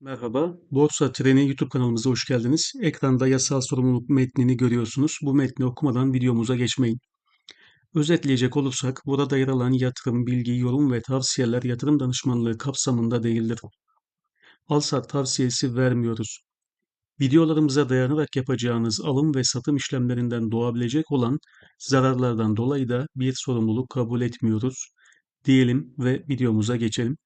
Merhaba, Borsa Treni YouTube kanalımıza hoş geldiniz. Ekranda yasal sorumluluk metnini görüyorsunuz. Bu metni okumadan videomuza geçmeyin. Özetleyecek olursak, burada yer alan yatırım, bilgi, yorum ve tavsiyeler yatırım danışmanlığı kapsamında değildir. Alsat tavsiyesi vermiyoruz. Videolarımıza dayanarak yapacağınız alım ve satım işlemlerinden doğabilecek olan zararlardan dolayı da bir sorumluluk kabul etmiyoruz. Diyelim ve videomuza geçelim.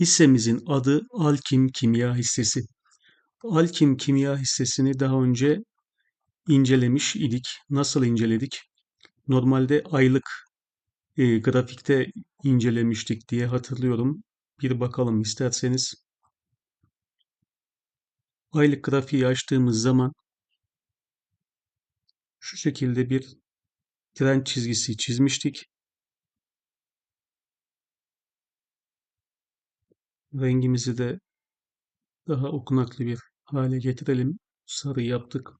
Hissemizin adı Alkim Kimya hissesi. Alkim Kimya hissesini daha önce incelemiş idik. Nasıl inceledik? Normalde aylık e, grafikte incelemiştik diye hatırlıyorum. Bir bakalım isterseniz. Aylık grafiği açtığımız zaman şu şekilde bir trend çizgisi çizmiştik. Rengimizi de daha okunaklı bir hale getirelim. Sarı yaptık.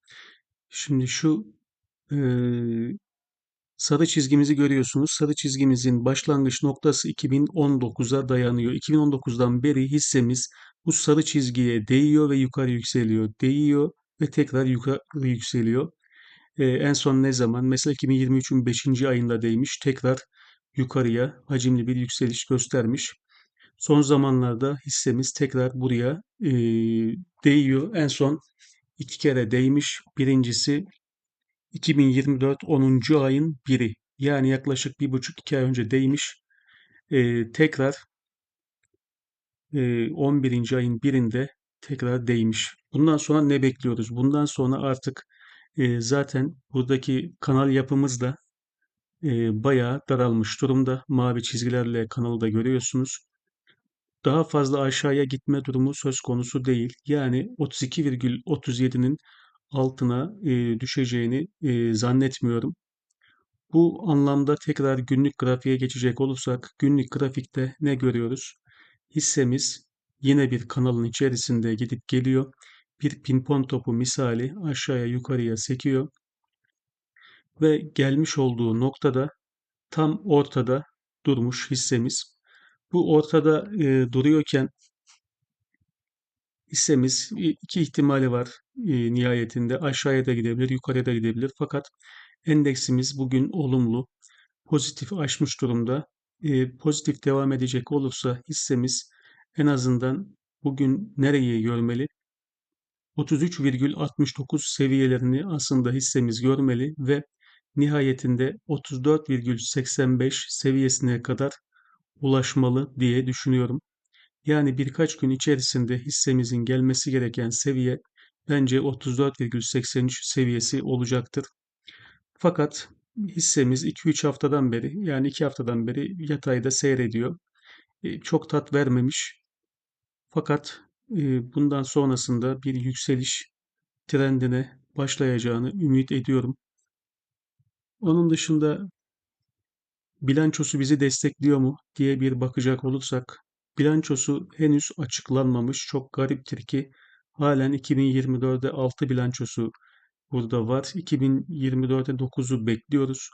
Şimdi şu e, sarı çizgimizi görüyorsunuz. Sarı çizgimizin başlangıç noktası 2019'a dayanıyor. 2019'dan beri hissemiz bu sarı çizgiye değiyor ve yukarı yükseliyor. Değiyor ve tekrar yukarı yükseliyor. Ee, en son ne zaman? Mesela 2023'ün 5. ayında değmiş. Tekrar yukarıya hacimli bir yükseliş göstermiş. Son zamanlarda hissemiz tekrar buraya e, değiyor. En son iki kere değmiş. Birincisi 2024 10. ayın biri. Yani yaklaşık bir buçuk iki ay önce değmiş. Ee, tekrar e, 11. ayın birinde tekrar değmiş. Bundan sonra ne bekliyoruz? Bundan sonra artık e, zaten buradaki kanal yapımız da e, bayağı daralmış durumda. Mavi çizgilerle kanalı da görüyorsunuz. Daha fazla aşağıya gitme durumu söz konusu değil. Yani 32,37'nin altına e, düşeceğini e, zannetmiyorum. Bu anlamda tekrar günlük grafiğe geçecek olursak günlük grafikte ne görüyoruz? Hissemiz yine bir kanalın içerisinde gidip geliyor. Bir pimpon topu misali aşağıya yukarıya sekiyor ve gelmiş olduğu noktada tam ortada durmuş hissemiz. Bu ortada e, duruyorken hissemiz iki ihtimali var e, nihayetinde aşağıya da gidebilir, yukarıya da gidebilir. Fakat endeksimiz bugün olumlu pozitif aşmış durumda. E, pozitif devam edecek olursa hissemiz en azından bugün nereyi görmeli? 33,69 seviyelerini aslında hissemiz görmeli ve nihayetinde 34,85 seviyesine kadar ulaşmalı diye düşünüyorum. Yani birkaç gün içerisinde hissemizin gelmesi gereken seviye bence 34,83 seviyesi olacaktır. Fakat hissemiz 2-3 haftadan beri yani 2 haftadan beri yatayda seyrediyor. E, çok tat vermemiş. Fakat e, bundan sonrasında bir yükseliş trendine başlayacağını ümit ediyorum. Onun dışında bilançosu bizi destekliyor mu diye bir bakacak olursak bilançosu henüz açıklanmamış. Çok gariptir ki halen 2024'de 6 bilançosu burada var. 2024'e 9'u bekliyoruz.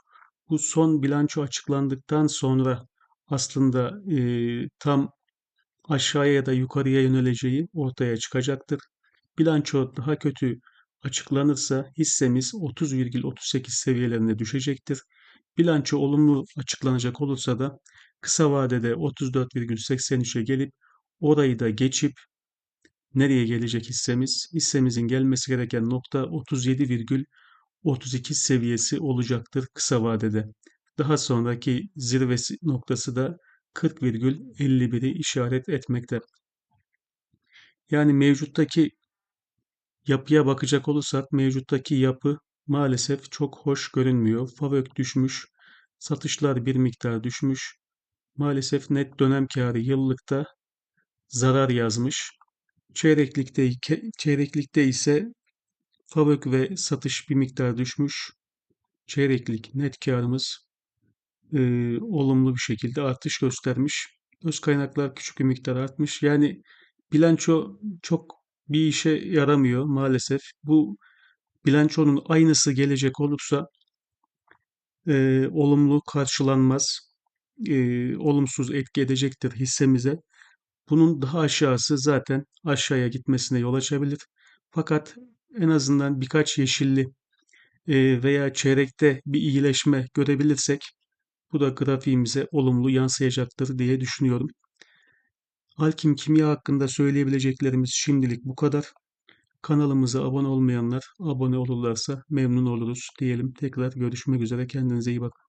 Bu son bilanço açıklandıktan sonra aslında e, tam aşağıya ya da yukarıya yöneleceği ortaya çıkacaktır. Bilanço daha kötü açıklanırsa hissemiz 30,38 seviyelerine düşecektir. Bilanço olumlu açıklanacak olursa da kısa vadede 34,83'e gelip orayı da geçip nereye gelecek hissemiz? Hissemizin gelmesi gereken nokta 37,32 seviyesi olacaktır kısa vadede. Daha sonraki zirvesi noktası da 40,51'i işaret etmekte. Yani mevcuttaki yapıya bakacak olursak mevcuttaki yapı maalesef çok hoş görünmüyor. FAVÖK düşmüş, satışlar bir miktar düşmüş. Maalesef net dönem kârı yıllıkta zarar yazmış. Çeyreklikte, çeyreklikte ise FAVÖK ve satış bir miktar düşmüş. Çeyreklik net kârımız e, olumlu bir şekilde artış göstermiş. Öz kaynaklar küçük bir miktar artmış. Yani bilanço çok bir işe yaramıyor maalesef. Bu bilançonun aynısı gelecek olursa e, olumlu karşılanmaz, e, olumsuz etki edecektir hissemize. Bunun daha aşağısı zaten aşağıya gitmesine yol açabilir. Fakat en azından birkaç yeşilli e, veya çeyrekte bir iyileşme görebilirsek bu da grafiğimize olumlu yansıyacaktır diye düşünüyorum. Alkim kimya hakkında söyleyebileceklerimiz şimdilik bu kadar. Kanalımıza abone olmayanlar abone olurlarsa memnun oluruz diyelim. Tekrar görüşmek üzere. Kendinize iyi bakın.